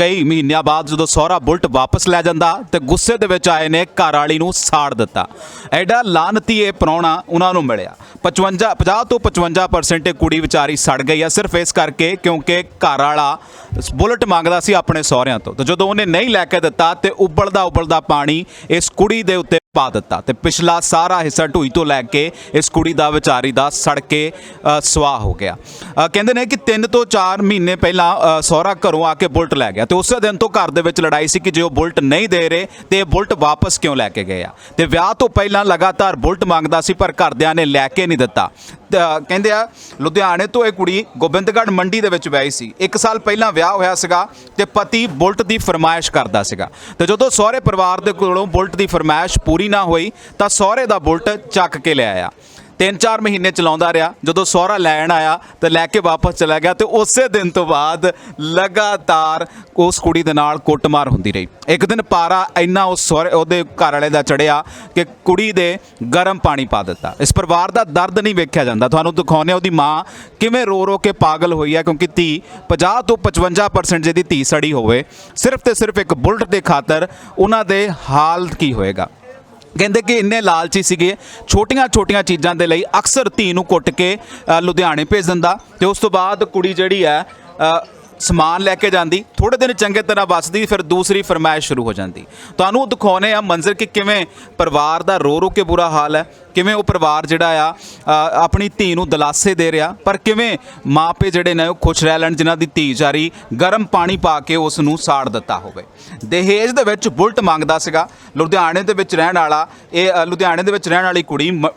ਕਈ ਮਹੀਨਿਆਂ ਬਾਅਦ ਜਦੋਂ ਸਹੁਰਾ ਬੁਲਟ ਵਾਪਸ ਲੈ ਜਾਂਦਾ ਤੇ ਗੁੱਸੇ ਦੇ ਵਿੱਚ ਆਏ ਨੇ ਘਰ ਵਾਲੀ ਨੂੰ ਸਾੜ ਦਿੱਤਾ। ਐਡਾ ਲਾਨਤੀ ਇਹ ਪ੍ਰਾਹੁਣਾ ਉਹਨਾਂ ਨੂੰ ਮਿਲਿਆ। 55 50 ਤੋਂ 55% ਇਹ ਕੁੜੀ ਵਿਚਾਰੀ ਸੜ ਗਈ ਆ ਸਿਰਫ ਇਸ ਕਰਕੇ ਕਿਉਂਕਿ ਘਰ ਵਾਲਾ ਬੁਲਟ ਮੰਗਦਾ ਸੀ ਆਪਣੇ ਸਹੁਰਿਆਂ ਤੋਂ। ਤੇ ਜਦੋਂ ਉਹਨੇ ਨਹੀਂ ਲੈ ਕੇ ਦਿੱਤਾ ਤੇ ਉਬਲਦਾ ਉਬਲਦਾ ਪਾਣੀ ਇਸ ਕੁੜੀ ਦੇ ਉੱਤੇ ਪਾ ਦਿੱਤਾ ਤੇ ਪਿਛਲਾ ਸਾਰਾ ਹਿੱਸਾ ਢੂਈ ਤੋਂ ਲੈ ਕੇ ਇਸ ਕੁੜੀ ਦਾ ਵਿਚਾਰੀ ਦਾ ਸੜ ਕੇ ਸਵਾਹ ਹੋ ਗਿਆ। ਅ, ਕਹਿੰਦੇ ਨੇ ਕਿ 3 ਤੋਂ 4 ਮਹੀਨੇ ਪਹਿਲਾਂ ਅ, ਸਹੁਰਾ ਘਰੋਂ ਆ ਕੇ ਬੁਲਟ ਲੈ ਗਿਆ ਤੇ ਉਸੇ ਦਿਨ ਤੋਂ ਘਰ ਦੇ ਵਿੱਚ ਲੜਾਈ ਸੀ ਕਿ ਜੇ ਉਹ ਬੁਲਟ ਨਹੀਂ ਦੇ ਰਹੇ ਤੇ ਇਹ ਬੁਲਟ ਵਾਪਸ ਕਿਉਂ ਲੈ ਕੇ ਗਏ ਆ? ਤੇ ਵਿਆਹ ਤੋਂ ਪਹਿਲਾਂ ਲਗਾਤਾਰ ਬੁਲਟ ਮੰਗਦਾ ਸੀ ਪਰ ਘਰਦਿਆਂ ਨੇ ਲੈ ਕੇ ਨਹੀਂ ਦਿੱਤਾ। ਤੇ, ਕਹਿੰਦੇ ਆ ਲੁਧਿਆਣੇ ਤੋਂ ਇਹ ਕੁੜੀ ਗੋਬਿੰਦਗੜ੍ਹ ਮੰਡੀ ਦੇ ਵਿੱਚ ਵਿਆਹੀ ਸੀ। 1 ਸਾਲ ਪਹਿਲਾਂ ਵਿਆਹ ਹੋਇਆ ਸੀਗਾ ਤੇ ਪਤੀ ਬੁਲਟ ਦੀ ਫਰਮਾਇਸ਼ ਕਰਦਾ ਸੀਗਾ। ਤੇ ਜਦੋਂ ਸਹੁਰੇ ਪਰਿਵਾਰ ਦੇ ਕੋਲੋਂ ਬੁਲਟ ਦੀ ਫਰਮਾਇਸ਼ ਪੂਰੀ ਨਾ ਹੋਈ ਤਾਂ ਸਹੁਰੇ ਦਾ ਬੁਲਟ ਚੱਕ ਕੇ ਲੈ ਆਇਆ। ਤਿੰਨ ਚਾਰ ਮਹੀਨੇ ਚਲਾਉਂਦਾ ਰਿਹਾ। ਜਦੋਂ ਸਹੁਰਾ ਲੈਣ ਆਇਆ ਤੇ ਲੈ ਕੇ ਵਾਪਸ ਚਲਾ ਗਿਆ ਤੇ ਉਸੇ ਦਿਨ ਤੋਂ ਬਾਅਦ ਲਗਾਤਾਰ ਉਸ ਕੁੜੀ ਦੇ ਨਾਲ ਕੁੱਟਮਾਰ ਹੁੰਦੀ ਰਹੀ। ਇੱਕ ਦਿਨ ਪਾਰਾ ਇੰਨਾ ਉਸ ਸਹੁਰੇ ਉਹਦੇ ਘਰ ਵਾਲੇ ਦਾ ਚੜਿਆ ਕਿ ਕੁੜੀ ਦੇ ਗਰਮ ਪਾਣੀ ਪਾ ਦਿੱਤਾ। ਇਸ ਪਰਿਵਾਰ ਦਾ ਦਰਦ ਨਹੀਂ ਵੇਖਿਆ ਜਾਂਦਾ। ਤੁਹਾਨੂੰ ਦਿਖਾਉਂਦੇ ਹਾਂ ਉਹਦੀ ਮਾਂ ਕਿਵੇਂ ਰੋ ਰੋ ਕੇ ਪਾਗਲ ਹੋਈ ਹੈ ਕਿਉਂਕਿ ਧੀ 50 ਤੋਂ 55% ਜਿਹਦੀ ਧੀ ਸੜੀ ਹੋਵੇ। ਸਿਰਫ ਤੇ ਸਿਰਫ ਇੱਕ ਬੁਲਟ ਦੇ ਖਾਤਰ ਉਹਨਾਂ ਦੇ ਹਾਲਤ ਕੀ ਹੋਏਗਾ। ਕਹਿੰਦੇ ਕਿ ਇੰਨੇ ਲਾਲਚੀ ਸੀਗੇ, ਛੋਟੀਆਂ ਛੋਟੀਆਂ ਚੀਜ਼ਾਂ ਦੇ ਲਈ ਅਕਸਰ ਧੀ ਨੂੰ ਕੁੱਟ ਕੇ ਲੁਧਿਆਣੇ ਭੇਜ ਦਿੰਦਾ ਤੇ ਉਸ ਤੋਂ ਬਾਅਦ ਕੁੜੀ ਜਿਹੜੀ ਹੈ ਸਮਾਨ ਲੈ ਕੇ ਜਾਂਦੀ ਥੋੜੇ ਦਿਨ ਚੰਗੇ ਤਰ੍ਹਾਂ ਵੱਸਦੀ, ਫਿਰ ਦੂਸਰੀ ਫਰਮਾਇਸ਼ ਸ਼ੁਰੂ ਹੋ ਜਾਂਦੀ। ਤੁਹਾਨੂੰ ਦਿਖਾਉਨੇ ਆ ਮੰਜ਼ਰ ਕਿ ਕਿਵੇਂ ਪਰਿਵਾਰ ਦਾ ਰੋ ਰੋ ਕੇ ਬੁਰਾ ਹਾਲ ਹੈ, ਕਿਵੇਂ ਉਹ ਪਰਿਵਾਰ ਜਿਹੜਾ ਆ ਆਪਣੀ ਧੀ ਨੂੰ ਦਲਾਸੇ ਦੇ ਰਿਹਾ, ਪਰ ਕਿਵੇਂ ਮਾਪੇ ਜਿਹੜੇ ਨੇ ਉਹ ਖੁਸ਼ ਰਹਿ ਲੈਣ, ਜਿਨ੍ਹਾਂ ਦੀ ਧੀ ਜਾਰੀ ਗਰਮ ਪਾਣੀ ਪਾ ਕੇ ਉਸ ਨੂੰ ਸਾੜ ਦਿੱਤਾ ਹੋਵੇ। ਦਹੇਜ ਦੇ ਵਿੱਚ ਬੁਲਟ ਮੰਗਦਾ ਸੀਗਾ, ਲੁਧਿਆਣੇ ਦੇ ਵਿੱਚ ਰਹਿਣ ਵਾਲਾ, ਇਹ ਲੁਧਿਆਣੇ ਦੇ ਵਿੱਚ ਰਹਿਣ ਵਾਲੀ ਕੁੜੀ ਮ-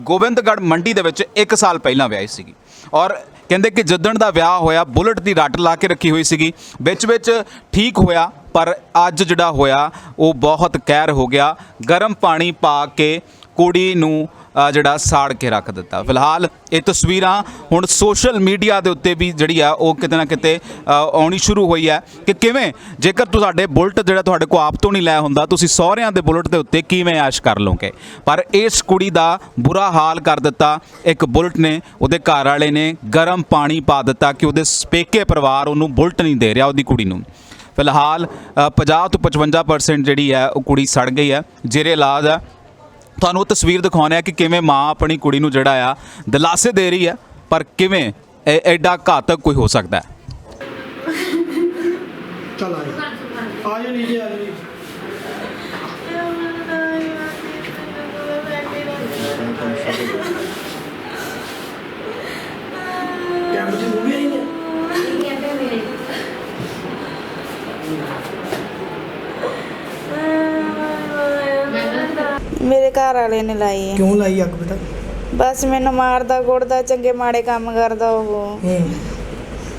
ਗੋਬਿੰਦਗੜ੍ਹ ਮੰਡੀ ਦੇ ਵਿੱਚ 1 ਸਾਲ ਪਹਿਲਾਂ ਵਿਆਹੀ ਸੀਗੀ। ਔਰ ਕਹਿੰਦੇ ਕਿ ਜਿੱਦਣ ਦਾ ਵਿਆਹ ਹੋਇਆ, ਬੁਲਟ ਦੀ ਰੱਟ ਲਾ ਕੇ ਰੱਖੀ ਹੋਈ ਸੀਗੀ। ਵਿੱਚ ਵਿੱਚ ਠੀਕ ਹੋਇਆ, ਪਰ ਅੱਜ ਜਿਹੜਾ ਹੋਇਆ, ਉਹ ਬਹੁਤ ਕਹਿਰ ਹੋ ਗਿਆ। ਗਰਮ ਪਾਣੀ ਪਾ ਕੇ ਕੁੜੀ ਨੂੰ ਜਿਹੜਾ ਸਾੜ ਕੇ ਰੱਖ ਦਿੱਤਾ। ਫਿਲਹਾਲ ਇਹ ਤਸਵੀਰਾਂ ਹੁਣ ਸੋਸ਼ਲ ਮੀਡੀਆ ਦੇ ਉੱਤੇ ਵੀ ਜਿਹੜੀ ਆ ਉਹ ਕਿਤੇ ਨਾ ਕਿਤੇ ਆਉਣੀ ਸ਼ੁਰੂ ਹੋਈ ਹੈ ਕਿ ਕਿਵੇਂ? ਜੇਕਰ ਤੁਹਾਡੇ ਬੁਲਟ ਜਿਹੜਾ ਤੁਹਾਡੇ ਕੋ ਆਪ ਤੋਂ ਨਹੀਂ ਲੈ ਹੁੰਦਾ ਤੁਸੀਂ ਸਹੁਰਿਆਂ ਦੇ ਬੁਲਟ ਦੇ ਉੱਤੇ ਕਿਵੇਂ ਆਸ਼ ਕਰ ਲਓਗੇ? ਪਰ ਇਸ ਕੁੜੀ ਦਾ ਬੁਰਾ ਹਾਲ ਕਰ ਦਿੱਤਾ। ਇੱਕ ਬੁਲਟ ਨੇ ਉਹਦੇ ਘਰ ਵਾਲੇ ਨੇ ਗਰਮ ਪਾਣੀ ਪਾ ਦਿੱਤਾ ਕਿ ਉਹਦੇ ਸਪੇਕੇ ਪਰਿਵਾਰ ਉਹਨੂੰ ਬੁਲਟ ਨਹੀਂ ਦੇ ਰਿਹਾ ਉਹਦੀ ਕੁੜੀ ਨੂੰ। ਫਿਲਹਾਲ ਅ, 50 ਤੋਂ 55% ਜਿਹੜੀ ਹੈ ਉਹ ਕੁੜੀ ਸੜ ਗਈ ਹੈ। ਜਿਹੜੇ ਇਲਾਜ ਹੈ। ਤੁਹਾਨੂੰ ਉਹ ਤਸਵੀਰ ਦਿਖਾਉਣਾ ਹੈ ਕਿ ਕਿਵੇਂ ਮਾਂ ਆਪਣੀ ਕੁੜੀ ਨੂੰ ਜਿਹੜਾ ਆ ਦਿਲਾਸੇ ਦੇ ਰਹੀ ਹੈ, ਪਰ ਕਿਵੇਂ ਐਡਾ ਘਾਤਕ ਕੋਈ ਹੋ ਸਕਦਾ ਹੈ? ਚਲ ਮੇਰੇ ਘਰ ਵਾਲੇ ਨੇ ਲਾਈ ਹੈ। ਕਿਉਂ ਲਾਈ ਅੱਗ ਬੇਟਾ? ਬਸ ਮੈਨੂੰ ਮਾਰਦਾ ਗੋੜਦਾ ਚੰਗੇ ਮਾੜੇ ਕੰਮ ਕਰਦਾ ਉਹ।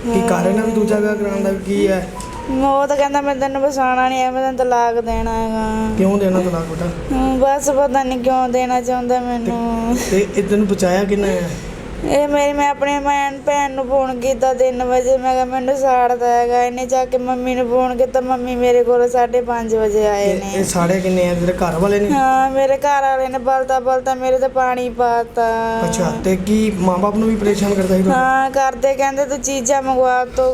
ਕੀ ਕਾਰਨ ਹੈ ਵੀ ਦੂਜਾ ਵਿਆਹ ਕਰਾਉਣ ਦਾ? ਕੀ ਹੈ? ਉਹ ਤਾਂ ਕਹਿੰਦਾ ਮੈਂ ਤੈਨੂੰ ਬਸਾਣਾ ਨਹੀਂ ਐ ਮੈਂ ਤੈਨੂੰ ਤਲਾਕ ਦੇਣਾ ਹੈਗਾ। ਕਿਉਂ ਦੇਣਾ ਤਲਾਕ ਬੇਟਾ? ਬਸ ਪਤਾ ਨਹੀਂ ਕਿਉਂ ਦੇਣਾ ਚਾਹੁੰਦਾ ਮੈਨੂੰ। ਤੇ ਇਹ ਤੈਨੂੰ ਬਚਾਇਆ ਕਿੰਨਾ ਹੈ ਇਹ ਮੇਰੀ ਮੈਂ ਆਪਣੀ ਭੈਣ ਭੈਣ ਨੂੰ ਫੋਨ ਕੀਤਾ 3 ਵਜੇ ਮੈਂ ਕਿਹਾ ਮੈਨੂੰ ਸਾੜਦਾ ਹੈਗਾ ਇਹਨੇ ਜਾ ਕੇ ਮੰਮੀ ਨੂੰ ਫੋਨ ਕੀਤਾ ਮੰਮੀ ਮੇਰੇ ਕੋਲ 5:30 ਵਜੇ ਆਏ ਇਹ ਇਹ ਨੇ ਸਾੜੇ ਕਿੰਨੇ ਆ? ਤੇਰੇ ਘਰ ਵਾਲੇ ਨੇ? ਹਾਂ ਮੇਰੇ ਘਰ ਵਾਲੇ ਨੇ ਬਲਦਾ ਬਲਦਾ ਮੇਰੇ ਤੇ ਪਾਣੀ ਪਾਤਾ ਅੱਛਾ ਤੇ ਕੀ ਮਾਂ-ਬਾਪ ਨੂੰ ਵੀ ਪਰੇਸ਼ਾਨ ਕਰਦਾ ਸੀ? ਹਾਂ ਕਰਦੇ ਕਹਿੰਦੇ ਤੂੰ ਚੀਜ਼ਾਂ ਮੰਗਵਾ ਤੋ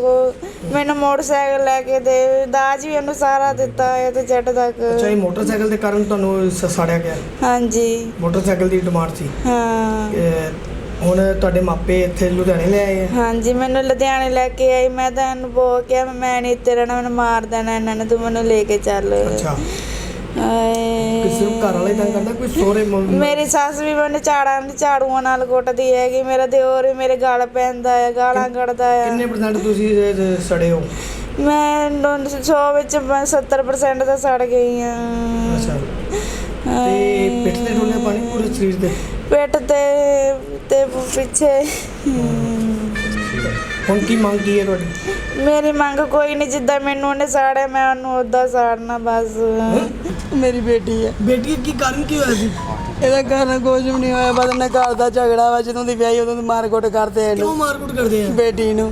ਮੈਨੂੰ ਮੋਟਰਸਾਈਕਲ ਲੈ ਕੇ ਦੇ ਦਾਜ ਵੀ ਉਹਨੂੰ ਸਾਰਾ ਦਿੱਤਾ ਹੈ ਤੇ ਜੱਟ ਤੱਕ। ਅੱਛਾ ਇਹ ਮੋਟਰਸਾਈਕਲ ਦੇ ਕਾਰਨ ਤੁਹਾਨੂੰ ਸ- ਸਾੜਿਆ ਗਿਆ? ਹਾਂਜੀ। ਮੋਟਰਸਾਈਕਲ ਦੀ ਡਿਮਾਂਡ ਸੀ? ਹਾਂ। ਇਹ ਹੁਣ ਤੁਹਾਡੇ ਮਾਪੇ ਇੱਥੇ ਲੁਧਿਆਣੇ ਲੈ ਆਏ ਆ? ਹਾਂਜੀ ਮੈਨੂੰ ਲੁਧਿਆਣੇ ਲੈ ਕੇ ਆਈ ਮੈਂ ਤਾਂ ਇਹਨੂੰ ਬੋਲ ਕੇ ਮੈਂ ਨਹੀਂ ਇੱਥੇ ਰਹਿਣਾ ਮੈਨੂੰ ਮਾਰ ਦੇਣਾ ਇਹਨਾਂ ਨੇ ਤੂੰ ਮੈਨੂੰ ਲੈ ਕੇ ਚੱਲ। ਅੱਛਾ। ਹਾਏ। ਕਿ ਸਿਰਫ ਘਰ ਵਾਲੇ ਤੰਗ ਕਰਦਾ ਕੋਈ ਸੋਰੇ ਮੇਰੀ ਸੱਸ ਵੀ ਮੈਨੂੰ ਝਾੜਾਂ ਝਾੜੂਆਂ ਨਾਲ ਕੁੱਟਦੀ ਹੈਗੀ। ਮੇਰਾ ਦਿਓਰ ਵੀ ਮੇਰੇ ਗਲ ਪੈਂਦਾ ਹੈ ਗਾਲਾਂ ਕੱਢਦਾ ਹੈ ਕਿੰਨੇ ਪਰਸੈਂਟ ਤੁਸੀਂ ਸੜੇ ਹੋ? ਮੈਂ 100 ਵਿੱਚ ਮੈਂ 70% ਤਾਂ ਸੜ ਗਈ ਆ। ਅੱਛਾ। ਤੇ ਪਿੱਠ ਤੇ ਡੋਲੇ ਪਾਣੀ ਪੂਰੇ ਸਰੀਰ ਤੇ? ਪਿੱਠ ਤੇ ਤੇ ਹੁਣ ਕੀ ਮੰਗ ਕੀ ਹੈ ਤੁਹਾਡੀ? ਮੇਰੀ ਮੰਗ ਕੋਈ ਨਹੀਂ ਜਿੱਦਾਂ ਮੈਨੂੰ ਉਹਨੇ ਸਾੜਿਆ ਮੈਂ ਉਹਨੂੰ ਉਦਾਂ ਸਾੜਨਾ ਬਸ। ਮੇਰੀ ਬੇਟੀ ਹੈ। ਬੇਟੀ ਕੀ ਕਾਰਨ ਕੀ ਹੋਇਆ ਸੀ? ਇਹਦਾ ਕਾਰਨ ਕੁਝ ਵੀ ਨਹੀਂ ਹੋਇਆ ਬਸ ਨੇ ਘਰ ਦਾ ਝਗੜਾ ਵਾ ਜਦੋਂ ਦੀ ਵਿਆਹੀ ਉਦੋਂ ਦੀ ਮਾਰਕੁੱਟ ਕਰਦੇ ਕਿਉਂ ਇਹਨੂੰ। ਮਾਰਕੁੱਟ ਕਰਦੇ ਆ? ਬੇਟੀ ਨੂੰ।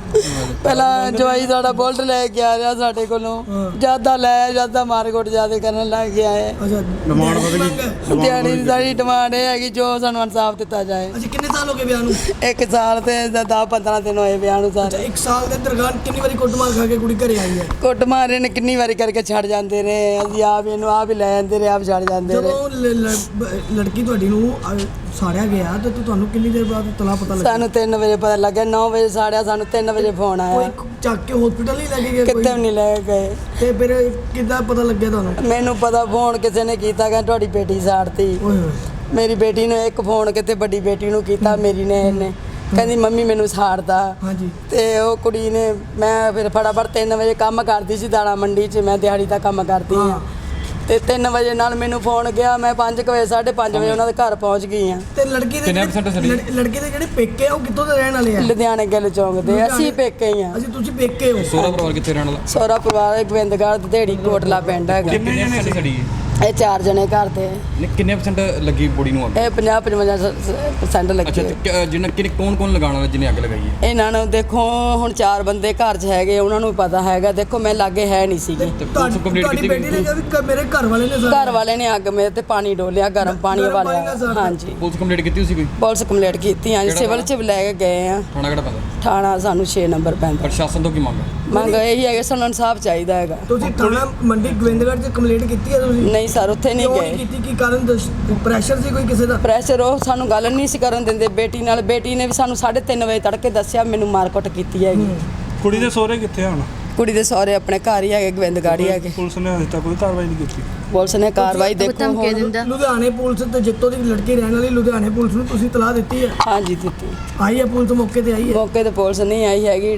ਪਹਿਲਾਂ ਜਵਾਈ ਸਾਡਾ ਬੁਲਟ ਲੈ ਕੇ ਆ ਰਿਹਾ ਸਾਡੇ ਕੋਲੋਂ। ਜ਼ਿਆਦਾ ਲੈ ਜ਼ਿਆਦਾ ਮਾਰਕੁੱਟ ਜ਼ਿਆਦਾ ਕਰਨ ਲੱਗ ਗਿਆ ਹੈ ਅੱਛਾ ਡਿਮਾਂਡ ਵਧ ਗਈ ਦਿਹਾੜੀ ਦੀ ਸਾਡੀ ਡਿਮਾਂਡ ਇਹ ਹੈਗੀ ਜੋ ਸਾਨੂੰ ਇਨਸਾਫ ਦਿੱਤਾ ਜਾਏ। ਅੱਛਾ ਕਿੰਨੇ ਸਾਲ ਹੋ ਗਏ ਵਿਆਹ ਨੂੰ? ਇੱਕ ਸਾਲ ਤੇ 10 15 ਦਿਨ ਹੋਏ ਵਿਆਹ ਨੂੰ ਸਾਰੇ। ਇੱਕ ਸਾਲ ਦੇ ਦਰਗਾਨ ਕਿੰਨੀ ਵਾਰੀ ਕੁੱਟਮਾਰ ਖਾ ਕੇ ਕੁੜੀ ਘਰੇ ਆਈ ਹੈ? ਕੁੱਟ ਮਾਰੇ ਨੇ ਕਿੰਨੀ ਵਾਰੀ ਕਰਕੇ ਛੱਡ ਜਾਂਦੇ ਰਹੇ ਅਸੀਂ ਆਪ ਇਹਨੂੰ ਆਪ ਹੀ ਲੈ ਜਾਂਦੇ ਰਹੇ ਆਪ ਛੱਡ ਜਾਂਦੇ ਰਹੇ ਜਦੋਂ ਲ- ਲ- ਬ- ਲੜਕੀ ਤੁਹਾਡੀ ਨੂੰ ਸਾੜਿਆ ਗਿਆ ਤੇ ਤੁਹਾਨੂੰ ਕਿੰਨੀ ਦੇਰ ਬਾਅਦ ਤਲਾ ਪਤਾ ਲੱਗਾ ਸਾਨੂੰ 3 ਵਜੇ ਪਤਾ ਲੱਗਿਆ 9 ਵਜੇ ਸਾੜਿਆ ਸਾਨੂੰ 3 ਵਜੇ ਫੋਨ ਆਇਆ। ਕੋਈ ਚੱਕ ਕੇ ਹਸਪੀਟਲ ਨਹੀਂ ਲੈ ਕੇ ਗਿਆ ਕਿਤੇ ਵੀ ਨਹੀਂ ਲੈ ਗਏ। ਤੇ ਫਿਰ ਕਿੱਦਾਂ ਪਤਾ ਲੱਗਿਆ ਤੁਹਾਨੂੰ? ਮੈਨੂੰ ਪਤਾ ਫੋਨ ਕਿਸੇ ਨੇ ਕੀਤਾ ਕਿ ਤੁਹਾਡੀ ਬੇਟੀ ਸਾੜਤੀ। ਓਏ ਹੋਏ। ਮੇਰੀ ਬੇਟੀ ਨੂੰ ਇੱਕ ਫੋਨ ਕਿਤੇ ਵੱਡੀ ਬੇਟੀ ਨੂੰ ਕੀਤਾ ਮੇਰੀ ਨੇ ਇਹਨੇ। ਕਹਿੰਦੀ ਮੰਮੀ ਮੈਨੂੰ ਸਾੜਦਾ ਹਾਂਜੀ। ਤੇ ਉਹ ਕੁੜੀ ਨੇ ਮੈਂ ਫਿਰ ਫਟਾਫਟ 3 ਵਜੇ ਕੰਮ ਕਰਦੀ ਸੀ ਦਾਣਾ ਮੰਡੀ 'ਚ ਮੈਂ ਦਿਹਾੜੀ ਦਾ ਕੰਮ ਕਰਦੀ ਹਾਂ। ਤੇ 3 ਵਜੇ ਨਾਲ ਮੈਨੂੰ ਫੋਨ ਗਿਆ ਮੈਂ 5 ਵਜੇ 5:30 ਵਜੇ ਉਹਨਾਂ ਦੇ ਘਰ ਪਹੁੰਚ ਗਈ ਹਾਂ। ਤੇ ਲੜਕੀ ਦੇ ਲੜ- ਲੜਕੇ ਦੇ ਜਿਹੜੇ ਪੇਕੇ ਆ ਉਹ ਕਿੱਥੋਂ ਦੇ ਰਹਿਣ ਵਾਲੇ ਆ? ਲੁਧਿਆਣੇ ਗਿੱਲ ਚੌਂਕ ਦੇ ਅਸੀਂ ਪੇਕੇ ਹੀ ਹਾਂ। ਅਸੀਂ ਤੁਸੀਂ ਪੇਕੇ ਹੋ। ਸੋਹਰਾ ਪਰਿਵਾਰ ਕਿੱਥੇ ਰਹਿਣ ਵਾਲਾ? ਸੋਹਰਾ ਪਰਿਵਾਰ ਗੋਬਿੰਦਗੜ੍ਹ ਢੇੜੀ ਕੋਟਲਾ ਪਿੰਡ ਹੈਗਾ। ਕਿੰਨੇ ਜਣੇ ਸੜੀ ਇਹ ਚਾਰ ਜਣੇ ਘਰ ਤੇ। ਨੇ ਕਿੰਨੇ ਪਰਸੈਂਟ ਲੱਗੀ ਬੋਡੀ ਨੂੰ ਅੱਗ? ਇਹ 50 55% ਅੱਛਾ ਲੱਗੇ ਤੇ ਕਿ- ਜਿਹਨਾਂ ਕਿਨੇ ਕੌਣ ਕੌਣ ਲਗਾਉਣ ਵਾਲਾ ਜਿਹਨੇ ਅੱਗ ਲਗਾਈ ਹੈ? ਇਹਨਾਂ ਨੂੰ ਦੇਖੋ ਹੁਣ ਚਾਰ ਬੰਦੇ ਘਰ 'ਚ ਹੈਗੇ ਉਹਨਾਂ ਨੂੰ ਵੀ ਪਤਾ ਹੈਗਾ। ਦੇਖੋ ਮੈਂ ਲਾਗੇ ਹੈ ਨਹੀਂ ਸੀਗੀ। ਤੇ ਪੁਲਿਸ ਤੁਹਾਡੀ ਕੰਪਲੀਟ ਤੁਹਾਡੀ ਕੀਤੀ ਬੇਟੀ ਨੇ ਗਈ? ਕਿਹਾ ਵੀ ਕ- ਮੇਰੇ ਘਰ ਵਾਲੇ ਨੇ ਘਰ ਵਾਲੇ ਨੇ ਅੱਗ ਮੇਰੇ ਤੇ ਪਾਣੀ ਡੋਲਿਆ ਗਰਮ ਪਾਣੀ ਗਰਮ ਪਾਣੀ ਵਾਲਿਆ। ਨਾਲ ਸਾੜਤਾ। ਹਾਂਜੀ। ਪੁਲਿਸ ਕੰਪਲੀਟ ਕੀਤੀ ਸੀ ਕੋਈ? ਪੁਲਿਸ ਕੰਪਲੀਟ ਕੀਤੀ ਹਾਂ ਕਿਹੜਾ ਸਿਵਲ 'ਚ ਵੀ ਲੈ ਕੇ ਗਏ ਆ। ਥਾਣਾ ਕਿਹੜਾ ਪੈਂਦਾ? ਥਾਣਾ ਸਾਨੂੰ 6 ਨੰਬਰ ਪੈਂਦਾ। ਪ੍ਰਸ਼ਾਸਨ ਤੋਂ ਕੀ ਮੰਗ ਹੈ? ਮੰਗ ਇਹੀ ਹੈ ਕਿ ਸਾਨੂੰ ਇਨਸਾਫ ਚਾਹੀਦਾ ਹੈਗਾ। ਤੁਸੀਂ ਥਾਣਾ ਮੰਡੀ ਗੋਬਿੰਦਗੜ੍ਹ 'ਚ ਕੰਪਲੇਂਟ ਕੀਤੀ ਹੈ ਤੁਸੀਂ? ਨਹੀਂ ਸਰ ਉੱਥੇ ਨਹੀਂ ਕਿਉਂ ਨਹੀਂ ਗਏ ਕੀਤੀ? ਕੀ ਕਾਰਨ ਪ੍ਰੈਸ਼ਰ ਸੀ ਕੋਈ ਕਿਸੇ ਦਾ? ਪ੍ਰੈਸ਼ਰ ਉਹ ਸਾਨੂੰ ਗੱਲ ਨਹੀਂ ਸੀ ਕਰਨ ਦਿੰਦੇ। ਬੇਟੀ ਨਾਲ ਬੇਟੀ ਨੇ ਵੀ ਸਾਨੂੰ 3:30 ਵਜੇ ਤੜਕੇ ਦੱਸਿਆ ਮੈਨੂੰ ਮਾਰਕੁੱਟ ਕੀਤੀ ਹੈਗੀ। ਕੁੜੀ ਦੇ ਸਹੁਰੇ ਕਿੱਥੇ ਆ ਹੁਣ? ਕੁੜੀ ਦੇ ਸਹੁਰੇ ਆਪਣੇ ਘਰ ਹੀ ਹੈਗੇ ਗੋਬਿੰਦਗੜ੍ਹ ਹੀ ਹੈਗੇ। ਪੁਲਿਸ ਨੇ ਹਜੇ ਤੱਕ ਕੋਈ ਕਾਰਵਾਈ ਨਹੀਂ ਕੀਤੀ? ਪੁਲਿਸ ਨੇ ਕਾਰਵਾਈ ਦੇਖੋ ਹੁਣ। ਲੁਧਿਆਣੇ ਪੁਲਿਸ ਤੇ ਜਿੱਤੋਂ ਦੀ ਲੜਕੀ ਰਹਿਣ ਵਾਲੀ ਲੁਧਿਆਣੇ ਪੁਲਿਸ ਨੂੰ ਤੁਸੀਂ ਤਲਾਹ ਦਿੱਤੀ ਹੈ? ਹਾਂਜੀ ਦਿੱਤੀ। ਆਈ ਹੈ ਪੁਲਿਸ? ਮੌਕੇ ਤੇ ਆਈ ਹੈ? ਮੌਕੇ ਤੇ ਪੁਲਿਸ ਨਹੀਂ ਆਈ ਹੈਗੀ।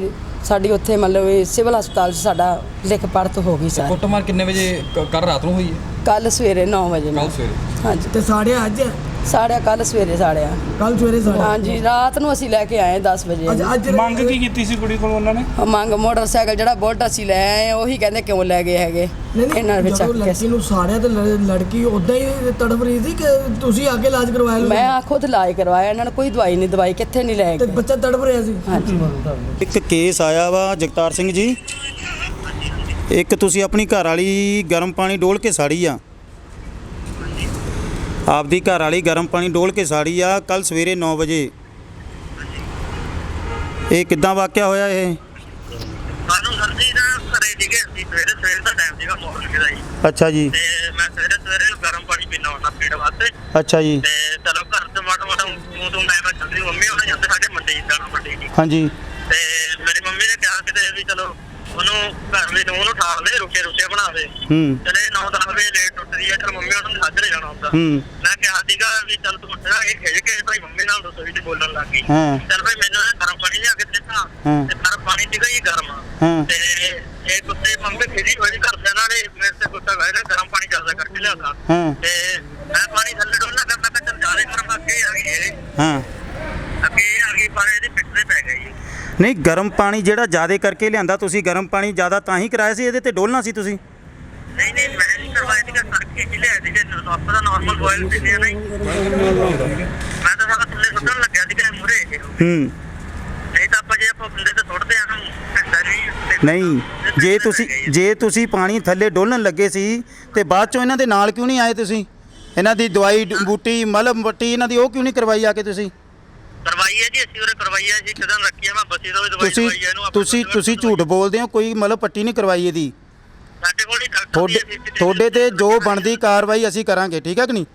ਸਾਡੀ ਉੱਥੇ ਮਤਲਬ ਇਹ ਸਿਵਲ ਹਸਪਤਾਲ 'ਚ ਸਾਡਾ ਲਿਖ ਪੜਤ ਹੋ ਗਈ ਸਰ। ਕੁੱਟਮਾਰ ਕਿੰਨੇ ਵਜੇ ਕੱਲ ਰਾਤ ਨੂੰ ਹੋਈ ਹੈ? ਕੱਲ ਸਵੇਰੇ 9 ਵਜੇ ਕੱਲ ਸਵੇਰੇ। ਹਾਂਜੀ। ਤੇ ਸਾੜਿਆ ਅੱਜ ਸਾੜਿਆ ਕੱਲ ਸਵੇਰੇ ਸਾੜਿਆ। ਕੱਲ ਸਵੇਰੇ ਸਾੜਿਆ? ਹਾਂਜੀ ਰਾਤ ਨੂੰ ਅਸੀਂ ਲੈ ਕੇ ਆਏ 10 ਵਜੇ। ਅੱਜ ਮੰਗ ਕੀ ਕੀਤੀ ਸੀ ਕੁੜੀ ਕੋਲ ਉਹਨਾਂ ਨੇ? ਮੰਗ ਮੋਟਰਸਾਈਕਲ ਜਿਹੜਾ ਬੁਲਟ ਅਸੀਂ ਲੈ ਆਏ ਉਹੀ ਕਹਿੰਦੇ ਕਿਉਂ ਲੈ ਗਏ ਹੈਗੇ? ਇਹਨਾਂ ਵਿੱਚ ਜਦੋਂ ਚੱਕ ਕੇ ਲੜਕੀ ਨੂੰ ਸਾੜਿਆ ਤੇ ਲੜ- ਲੜਕੀ ਉਦਾਂ ਹੀ ਤੜਫ ਰਹੀ ਸੀ ਕਿ ਤੁਸੀਂ ਆ ਕੇ ਇਲਾਜ ਕਰਵਾਇਆ ਲਓ ਮੈਂ ਆ ਖੁਦ ਇਲਾਜ ਕਰਵਾਇਆ ਇਹਨਾਂ ਨੇ ਕੋਈ ਦਵਾਈ ਨਹੀਂ ਦਵਾਈ ਕਿੱਥੇ ਨਹੀਂ ਲੈ ਤੇ ਗਏ। ਬੱਚਾ ਤੜਫ ਰਿਹਾ ਸੀ। ਹਾਂਜੀ। ਇੱਕ ਕੇਸ ਆਇਆ ਵਾ ਜਗਤਾਰ ਸਿੰਘ ਜੀ। ਇੱਕ ਤੁਸੀਂ ਆਪਣੀ ਘਰ ਵਾਲੀ ਗਰਮ ਪਾਣੀ ਡੋਲ ਕੇ ਸਾੜੀ ਆ। ਆਪਦੀ ਘਰ ਵਾਲੀ ਗਰਮ ਪਾਣੀ ਡੋਲ ਕੇ ਸਾੜੀ ਆ ਕੱਲ ਸਵੇਰੇ 9 ਵਜੇ। ਇਹ ਕਿੱਦਾਂ ਵਾਕਿਆ ਹੋਇਆ ਇਹ? ਸਾਨੂੰ ਸਰ ਜੀ ਨਾ ਘਰੇ ਸੀਗੇ ਅਸੀਂ ਸਵੇਰੇ ਸਵੇਰੇ ਦਾ ਟਾਈਮ ਸੀਗਾ ਮੋਰਨਿੰਗ ਦਾ ਜੀ। ਅੱਛਾ ਜੀ। ਤੇ ਮੈਂ ਸਵੇਰੇ ਸਵੇਰੇ ਗਰਮ ਪਾਣੀ ਪੀਣਾ ਹੁੰਦਾ ਪੀਣ ਵਾਸਤੇ। ਅੱਛਾ ਜੀ। ਤੇ ਚਲੋ ਘਰ ਤੋਂ ਮਾੜਾ ਮਾੜਾ ਉਹ ਤੋਂ ਮੈਂ ਮੈਂ ਜਲਦੀ ਮੰਮੀ ਉਹਨਾਂ ਜਾਂਦੇ ਸਾਡੇ ਮੰਡੀ ਜਾਣਾ ਮੰਡੀ ਜੀ। ਹਾਂਜੀ। ਤੇ ਮੇਰੀ ਮੰਮੀ ਨੇ ਕਿਹਾ ਚਲੋ ਉਹਨੂੰ ਘਰ ਵਿੱਚ ਉਹਨੂੰ ਠਾਲ ਦੇ ਰੁਕੇ ਰੁਕੇ ਬਣਾ ਦੇ। ਹੂੰ। ਚਲੇ 9-10 ਵਜੇ ਲੇਟ ਉੱਠਦੀ ਹੈ ਚਲ ਮੰਮੀ ਉਹਨਾਂ ਨੂੰ ਸਾਜਰੇ ਜਾਣਾ ਹੁੰਦਾ। ਹੂੰ। ਮੈਂ ਕਿਹਾ ਸੀਗਾ ਵੀ ਚਲ ਤੂੰ ਉੱਠਣਾ ਇਹ ਖੇਡ ਕੇ ਭਾਈ ਮੰਮੀ ਨਾਲ ਰਸੋਈ 'ਚ ਬੋਲਣ ਲੱਗ ਗਈ। ਹਾਂ। ਚਲ ਭਾਈ ਮੈਨੂੰ ਨਾ ਗਰਮ ਪਾਣੀ ਲਿਆ ਕੇ ਦਿੱਤਾ ਹਾਂ। ਤੇ ਗਰਮ ਪਾਣੀ ਸੀਗਾ ਜੀ ਗਰਮ। ਹਾਂ। ਤੇ ਇਹ ਕੁੱਤੇ ਮੰਮੀ ਖੇਡੀ ਹੋਈ ਘਰਦਿਆਂ ਨਾਲ ਇਹ ਮੇਰੇ ਤੇ ਗੁੱਸਾ ਕਰ ਰਿਹਾ ਗਰਮ ਪਾਣੀ ਜ਼ਿਆਦਾ ਕਰਕੇ ਲਿਆਉਂਦਾ ਹਾਂ। ਤੇ ਮੈਂ ਪਾਣੀ ਥੱਲੇ ਡੋਲਣਾ ਕਰਦਾ ਮੈਂ ਚੱਲ ਜਾਲੇ ਗਰਮ ਅੱਗੇ ਆ ਗਈ ਇਹ। ਹਾਂ ਅੱਗੇ ਆ ਗਈ ਪਰ ਇਹਦੀ ਪਿੱਠ ਤੇ ਪੈ ਗਈ ਨਹੀਂ ਗਰਮ ਪਾਣੀ ਜਿਹੜਾ ਜ਼ਿਆਦਾ ਕਰਕੇ ਲਿਆਂਦਾ ਤੁਸੀਂ ਗਰਮ ਪਾਣੀ ਜ਼ਿਆਦਾ ਤਾਂ ਹੀ ਕਰਾਇਆ ਸੀ ਇਹਦੇ ਤੇ ਡੋਲਣਾ ਸੀ ਤੁਸੀਂ? ਨਹੀਂ ਨਹੀਂ ਮੈਂ ਨਹੀਂ ਕਰਵਾਇਆ ਸੀਗਾ ਸਰਕੇ ਚ ਲਿਆ ਸੀ ਜੇ ਆਪਾਂ ਦਾ ਨਾਰਮਲ ਬੋਇਲ ਪੀਂਦੇ ਆ ਨਹੀਂ ਮੈਂ ਤਾਂ ਸਾਰਾ ਥੱਲੇ ਸੁੱਟਣ ਲੱਗਿਆ ਸੀਗਾ ਮੁਰੇ ਇਹ ਹੂੰ। ਨਹੀਂ ਤਾਂ ਆਪਾਂ ਜੇ ਆਪਾਂ ਬੰਦੇ ਤੇ ਸੁੱਟਦੇ ਆ ਨਾ ਘੰਟਾ ਨਹੀਂ। ਨਹੀਂ ਜੇ ਤੁਸੀਂ ਜੇ ਤੁਸੀਂ ਪਾਣੀ ਥੱਲੇ ਡੋਲਣ ਲੱਗੇ ਸੀ ਤੇ ਬਾਅਦ ਚੋਂ ਇਹਨਾਂ ਦੇ ਨਾਲ ਕਿਉਂ ਨਹੀਂ ਆਏ ਤੁਸੀਂ? ਇਹਨਾਂ ਦੀ ਦਵਾਈ ਡ- ਬੂਟੀ ਮਲਮ ਪੱਟੀ ਇਹਨਾਂ ਦੀ ਉਹ ਕਿਉਂ ਨਹੀਂ ਕਰਵਾਈ ਆ ਕੇ ਤੁਸੀਂ? ਕਰਵਾਈ ਹੈ ਜੀ ਅਸੀਂ ਉਹਨੇ ਕਰਵਾਈ ਹੈ ਜੀ ਇੱਕ ਦਿਨ ਰੱਖੀ ਹੈ ਮੈਂ ਬਸੀ ਤੋਂ ਵੀ ਦਵਾਈ ਤੁਸੀਂ ਦਵਾਈ ਹੈ ਇਹਨੂੰ ਤੁਸੀਂ ਦਵਾਈ ਤੁਸੀਂ ਝੂਠ ਬੋਲਦੇ ਹੋ ਕੋਈ ਮਲਮ ਪੱਟੀ ਨਹੀਂ ਕਰਵਾਈ ਇਹਦੀ? ਸਾਡੇ ਕੋਲ ਹੀ ਡਾਕਟਰ ਤੁਹਾਡੇ ਤੁਹਾਡੇ ਤੇ ਜੋ ਬਣਦੀ ਕਾਰਵਾਈ ਅਸੀਂ ਕਰਾਂਗੇ ਠੀਕ ਹੈ ਕਿ ਨਹੀਂ?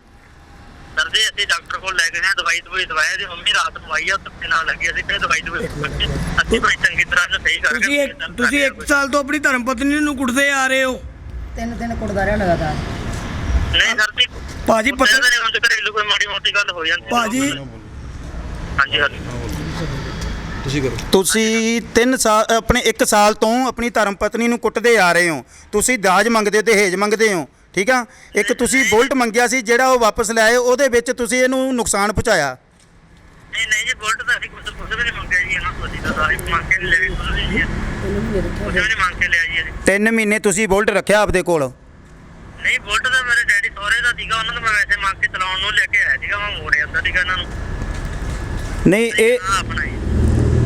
ਸਰ ਜੀ ਅਸੀਂ ਡਾਕਟਰ ਕੋਲ ਲੈ ਗਏ ਹਾਂ ਦਵਾਈ ਦਵਾਈ ਦਵਾਇਆ ਜੀ ਮੰਮੀ ਰਾਤ ਨੂੰ ਆਈ ਆ ਧੱਕੇ ਨਾਲ ਲੱਗੀ ਅਸੀਂ ਕਿਹਾ ਦਵਾਈ ਦਵਾਈ ਅਸੀਂ ਬੜੀ ਚੰਗੀ ਤਰ੍ਹਾਂ ਨਾਲ ਸਹੀ ਕਰਕੇ ਤੁਸੀਂ ਇੱਕ ਤੁਸੀਂ ਇੱਕ ਸਾਲ ਤੋਂ ਆਪਣੀ ਧਰਮ ਪਤਨੀ ਨੂੰ ਕੁੱਟਦੇ ਆ ਰਹੇ ਹੋ। ਤਿੰਨ ਦਿਨ ਕੁੱਟਦਾ ਰਿਹਾ ਲਗਾਤਾਰ। ਨਹੀਂ ਸਰ ਜੀ ਭਾਜੀ ਪਤਾ ਪਤਾ ਨਹੀਂ ਹੁਣ ਤੇ ਘਰੇਲੂ ਕੋਈ ਮਾੜੀ ਮੋਟੀ ਗੱਲ ਹੋ ਜਾਂਦੀ ਹੈ। ਭਾਜੀ ਹਾਂਜੀ ਹਾਂਜੀ। ਤੁਸੀਂ ਕਰੋ। ਤੁਸੀਂ 3 ਸਾਲ ਆਪਣੇ 1 ਸਾਲ ਤੋਂ ਆਪਣੀ ਧਰਮ ਪਤਨੀ ਨੂੰ ਕੁੱਟਦੇ ਆ ਰਹੇ ਹੋ। ਤੁਸੀਂ ਦਾਜ ਮੰਗਦੇ ਹੋ ਦਹੇਜ ਮੰਗਦੇ ਹੋ ਠੀਕ ਆ? ਇੱਕ ਤੁਸੀਂ ਬੁਲਟ ਮੰਗਿਆ ਸੀ ਜਿਹੜਾ ਉਹ ਵਾਪਸ ਲੈ ਆਏ ਉਹਦੇ ਵਿੱਚ ਤੁਸੀਂ ਇਹਨੂੰ ਨੁਕਸਾਨ ਪਹੁੰਚਾਇਆ। ਨਹੀਂ ਨਹੀਂ ਜੀ ਬੋਲਟ ਤਾਂ ਅਸੀਂ ਕੁਝ ਕੁਝ ਵੀ ਨਹੀਂ ਮੰਗਿਆ ਜੀ ਇਹਨਾਂ ਤੋਂ ਅਸੀਂ ਤਾਂ ਸਾਰੀ ਮੰਗ ਕੇ ਲੈ ਕੁਝ ਨਹੀਂ ਕੁਝ ਵੀ ਮੰਗ ਕੇ ਲਿਆ ਜੀ ਅਸੀਂ 3 ਮਹੀਨੇ ਤੁਸੀਂ ਬੁਲਟ ਰੱਖਿਆ ਆਪਦੇ ਕੋਲ? ਨਹੀਂ ਬੋਲਟ ਤਾਂ ਮੇਰੇ ਡੈਡੀ ਸਹੁਰੇ ਦਾ ਸੀਗਾ ਉਹਨਾਂ ਨੂੰ ਮੈਂ ਵੈਸੇ ਮੰਗ ਕੇ ਚਲਾਉਣ ਨੂੰ ਲੈ ਕੇ ਆਇਆ ਸੀਗਾ ਮੈਂ ਮੋੜਿਆ ਅੰਦਰ ਸੀਗਾ ਇਹਨਾਂ ਨੂੰ। ਨਹੀਂ ਇਹ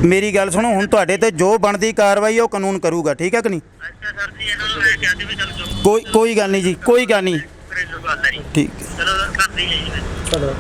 ਮੇਰੀ ਗੱਲ ਸੁਣੋ ਹੁਣ ਤੁਹਾਡੇ ਤੇ ਜੋ ਬਣਦੀ ਕਾਰਵਾਈ ਉਹ ਕਾਨੂੰਨ ਕਰੂਗਾ ਠੀਕ ਹੈ ਕਿ ਨਹੀਂ? ਅੱਛਾ ਸਰ ਜੀ ਇਹਨਾਂ ਨੂੰ ਲੈ ਕੇ ਆਦੇ ਵੀ ਚਲ ਜਾਓ। ਕੋਈ ਕੋਈ ਗੱਲ ਨਹੀਂ ਜੀ ਕੋਈ ਗੱਲ ਨਹੀਂ। ਠੀਕ। ਚਲੋ ਕਰਦੀ ਹੈ ਜੀ। ਚਲੋ